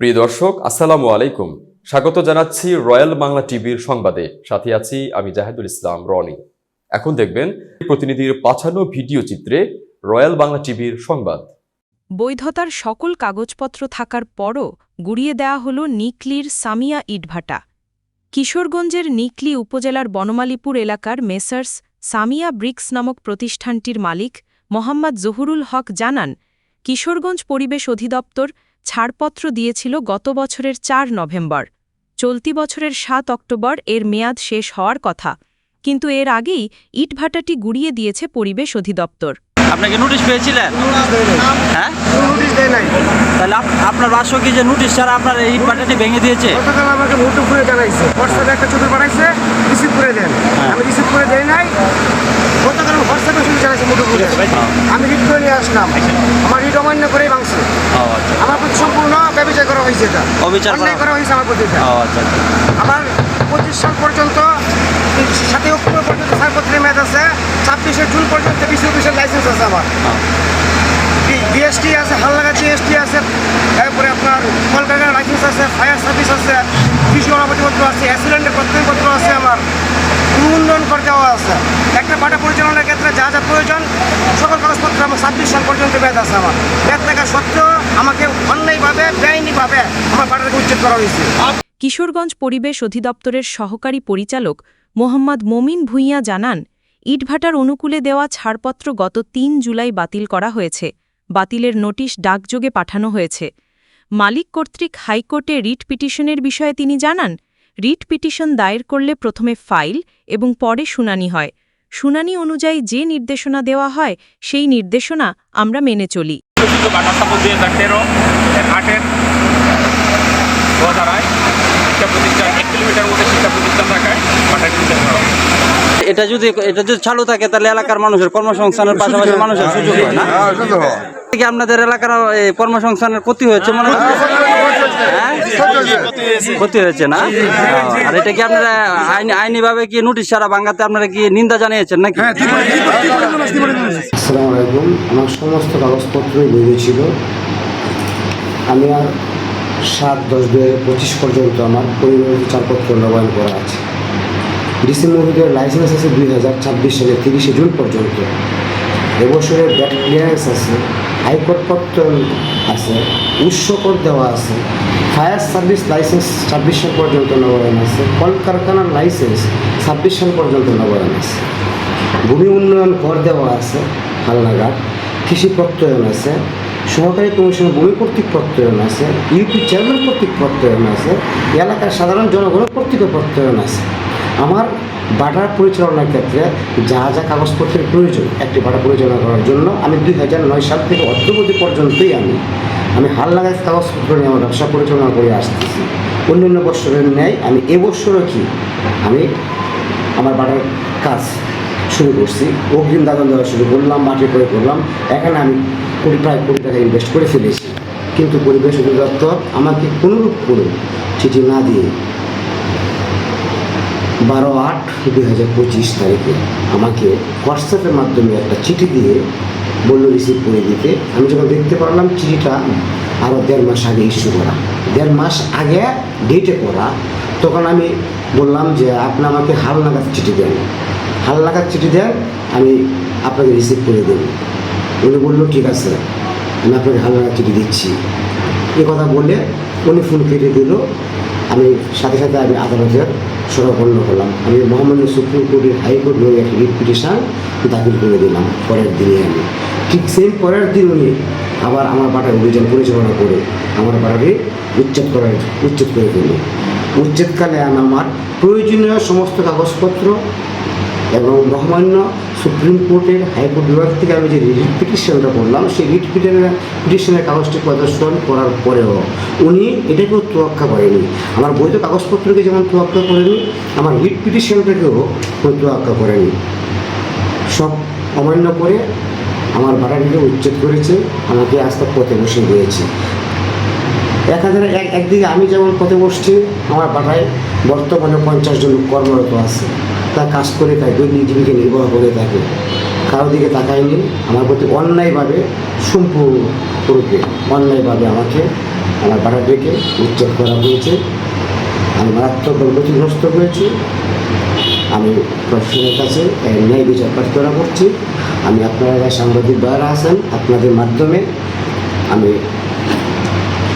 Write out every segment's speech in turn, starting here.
প্রিয় দর্শক, আসসালামু আলাইকুম। স্বাগত জানাচ্ছি রয়্যাল বাংলা টিভির সংবাদে। সাথে আছি আমি জাহেদুল ইসলাম রনি। এখন দেখবেন প্রতিনিধির পাঠানো ভিডিও চিত্রে রয়্যাল বাংলা টিভির সংবাদ। বৈধতার সকল কাগজপত্র থাকার পরও গুড়িয়ে দেয়া হল নিকলির সামিয়া ইটভাটা। কিশোরগঞ্জের নিকলি উপজেলার বনমালীপুর এলাকার মেসার্স সামিয়া ব্রিক্স নামক প্রতিষ্ঠানটির মালিক মোহাম্মদ জহুরুল হক জানান, কিশোরগঞ্জ পরিবেশ অধিদপ্তর ছাড়পত্র দিয়েছিল গত বছরের চার নভেম্বর। চলতি বছরের সাত অক্টোবর এর মেয়াদ শেষ হওয়ার কথা কিন্তু এর আগেই ইটভাটাটি গুড়িয়ে দিয়েছে পরিবেশ অধিদপ্তর। আপনাকে নোটিশ পেয়েছিলেন? হ্যাঁ? নোটিশ দেয় নাই তাহলে আপনার বাসও কি যে নোটিশ ছাড়া আপনার এই পাটাটি ভেঙে দিয়েছে? গতকাল আমাকে করে জানাইছে। হোয়াটসঅ্যাপে একটা ছবি পাঠাইছে রিসিভ করে দেন। হ্যাঁ। আমি রিসিভ করে দেই নাই। গতকাল হোয়াটসঅ্যাপে ছবি জানাইছে মুঠো করে আমি রিড করে নিয়ে আসলাম। আমার রিড অমান্য করেই ভাঙছে ও আচ্ছা আমার প্রতি সম্পূর্ণ ব্যবচার করা হয়েছে এটা। অবিচার অন্যায় করা হয়েছে আমার প্রতি ও আচ্ছা আচ্ছা। আমার পঁচিশ সাল পর্যন্ত সাতই অক্টোবর পর্যন্ত ছাড়পত্রের মেয়াদ আছে ছাব্বিশে জুন পর্যন্ত বিশ অফিসের লাইসেন্স আছে আমার। বিএসটি আছে হালনাগা জিএসটি আছে তারপরে আপনার কলকাতার লাইসেন্স আছে ফায়ার সার্ভিস আছে কৃষি অনুমতিপত্র আছে অ্যাক্সিডেন্টের প্রত্যয়পত্র আছে আমার উন্নয়ন করে দেওয়া আছে। একটা পাটা পরিচালনার ক্ষেত্রে যা যা প্রয়োজন সকল কাগজপত্র আমার ছাব্বিশ সাল পর্যন্ত মেয়াদ আছে আমার। মেয়াদ থাকা সত্ত্বেও আমাকে অন্যায়ভাবে বেআইনিভাবে আমার পাটাকে উচ্ছেদ করা হয়েছে? কিশোরগঞ্জ পরিবেশ অধিদপ্তরের সহকারী পরিচালক মোহাম্মদ মমিন ভূঁইয়া জানান ইটভাটার অনুকূলে দেওয়া ছাড়পত্র গত তিন জুলাই বাতিল করা হয়েছে। বাতিলের নোটিশ ডাকযোগে পাঠানো হয়েছে। মালিক কর্তৃক হাইকোর্টে রিট পিটিশনের বিষয়ে তিনি জানান রিট পিটিশন দায়ের করলে প্রথমে ফাইল এবং পরে শুনানি হয়। শুনানি অনুযায়ী যে নির্দেশনা দেওয়া হয় সেই নির্দেশনা আমরা মেনে চলি চোদ্দ বাটা স্থাপন দুই হাজার তেরো এর আটের দু হাজার আট শিক্ষা প্রতিষ্ঠান এক কিলোমিটার মধ্যে শিক্ষা প্রতিষ্ঠান থাকায় বাটার নির্দেশ করা হয়। এটা যদি এটা যদি চালু থাকে তাহলে এলাকার মানুষের কর্মসংস্থানের পাশাপাশি মানুষের সুযোগ হয় না? কি আপনাদের এলাকার কর্মসংস্থানের ক্ষতি হয়েছে মনে হ্যাঁ? ক্ষতি হয়েছে না? আর এটা কি আপনারা আইনি আইনিভাবে কি নোটিশ ছাড়া বাঙ্গাতে আপনারা কি নিন্দা জানিয়েছেন নাকি? আসসালামু আলাইকুম। আমার সমস্ত কাগজপত্রই বেরিয়েছিল আমি আর সাত দশ দুই হাজার পঁচিশ পর্যন্ত আমার পরিবারের চারপত্র নবায়ন করা আছে। ডিসি মুভিদের লাইসেন্স আছে দুই হাজার ছাব্বিশ সালের তিরিশে জুন পর্যন্ত। এবছরের ব্যাট ক্লিয়ারেন্স আছে হাইকোর্ট পত্র আছে উৎস কর দেওয়া আছে, ফায়ার সার্ভিস লাইসেন্স ছাব্বিশ সাল পর্যন্ত নবায়ন আছে, কলকারখানার লাইসেন্স ছাব্বিশ সাল পর্যন্ত নবায়ন আছে। ভূমি উন্নয়ন কর দেওয়া আছে হালনাঘাট কৃষি প্রত্যয়ন আছে, সহকারী কমিশনের ভূমি কর্তৃক প্রত্যয়ন আছে, ইউপি চেয়ারম্যান কর্তৃক প্রত্যয়ন আছে, এলাকার সাধারণ জনগণের কর্তৃক প্রত্যয়ন আছে। আমার বাটার পরিচালনার ক্ষেত্রে যা যা কাগজপত্রের প্রয়োজন, একটি বাটা পরিচালনা করার জন্য আমি দুই হাজার নয় সাল থেকে অদ্যবধি পর্যন্তই আমি। আমি হাল লাগাই কাগজপত্র নিয়ে আমার ব্যবসা পরিচালনা করে আসতেছি। অন্যান্য বছরের ন্যায় আমি এবছরও কি আমি আমার বাটার কাজ শুরু করছি। অগ্রিম দাদন দেওয়া শুরু করলাম, মাটি করে করলাম। এখানে আমি কোটি প্রায় কোটি টাকা ইনভেস্ট করে ফেলেছি। কিন্তু পরিবেশ অধিদপ্তর আমাকে কোনোরূপ করে চিঠি না দিয়ে বারো আট দুই হাজার পঁচিশ তারিখে আমাকে হোয়াটসঅ্যাপের মাধ্যমে একটা চিঠি দিয়ে বলল, রিসিভ করে দিতে। আমি যখন দেখতে পারলাম চিঠিটা আরও দেড় মাস আগে ইস্যু করা। দেড় মাস আগে ডেটে করা। তখন আমি বললাম যে, আপনি আমাকে হাল নাগাদ চিঠি দেন। হাল নাগাদ চিঠি দেন, আমি আপনাকে রিসিভ করে দেব। উনি বলল, ঠিক আছে, আমি আপনাকে হাল নাগাদ চিঠি দিচ্ছি। এ কথা বলে উনি ফোন কেটে দিল। আমি সাথে সাথে আমি আদালতের সরাপন্ন হলাম। আমি মহামান্য সুপ্রিম কোর্টের হাইকোর্ট নিয়ে একটি রিট পিটিশন দাখিল করে দিলাম পরের দিনে আমি। ঠিক সেম পরের দিন উনি আবার আমার বাটার অভিযান পরিচালনা করে আমার বাটাকে উচ্ছেদ করার, উচ্ছেদ করে দিল উচ্ছেদকালে আমি আমার প্রয়োজনীয় সমস্ত কাগজপত্র এবং মহামান্য সুপ্রিম কোর্টের হাইকোর্ট বিভাগ থেকে আমি যে রিট পিটিশনটা করলাম, সেই রিট পিটিশনের কাগজটি প্রদর্শন করার পরেও উনি এটাকেও তোয়াক্কা করেনি আমার বৈধ কাগজপত্রকে যেমন তোয়াক্কা করেনি আমার রিট পিটিশনটাকেও কোনো তোয়াক্কা করেনি সব অমান্য করে আমার ভাড়াটিকে উচ্ছেদ করেছে, আমাকে আস্তে পথে বসে দিয়েছে। এক হাজার এক একদিকে আমি যেমন পথে বসছি, আমার বাটায় বর্তমানে পঞ্চাশ জন কর্মরত আছে। তা কাজ করে থাকে দৈনিক জীবিকা নির্বাহ করে থাকে। কারও দিকে তাকায়নি, আমার প্রতি অন্যায়ভাবে সম্পূর্ণরূপে অন্যায়ভাবে আমাকে, আমার বাড়াটিকে উচ্ছেদ করা হয়েছে। আমি মারাত্মকভাবে ক্ষতিগ্রস্ত হয়েছি। আমি প্রশাসনের কাছে ন্যায় বিচার প্রার্থনা করছি। আমি আপনারা সাংবাদিক দ্বারা আছেন, আপনাদের মাধ্যমে আমি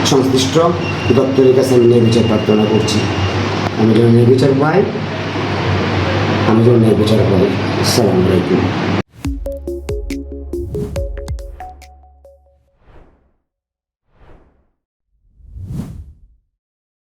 সংশ্লিষ্ট দপ্তরের কাছে ন্যায় বিচার প্রার্থনা করছি। আমি যেন নির্বিচার বিচার পাই আমি যেন নির্বিচার বিচার পাই আসসালামু আলাইকুম।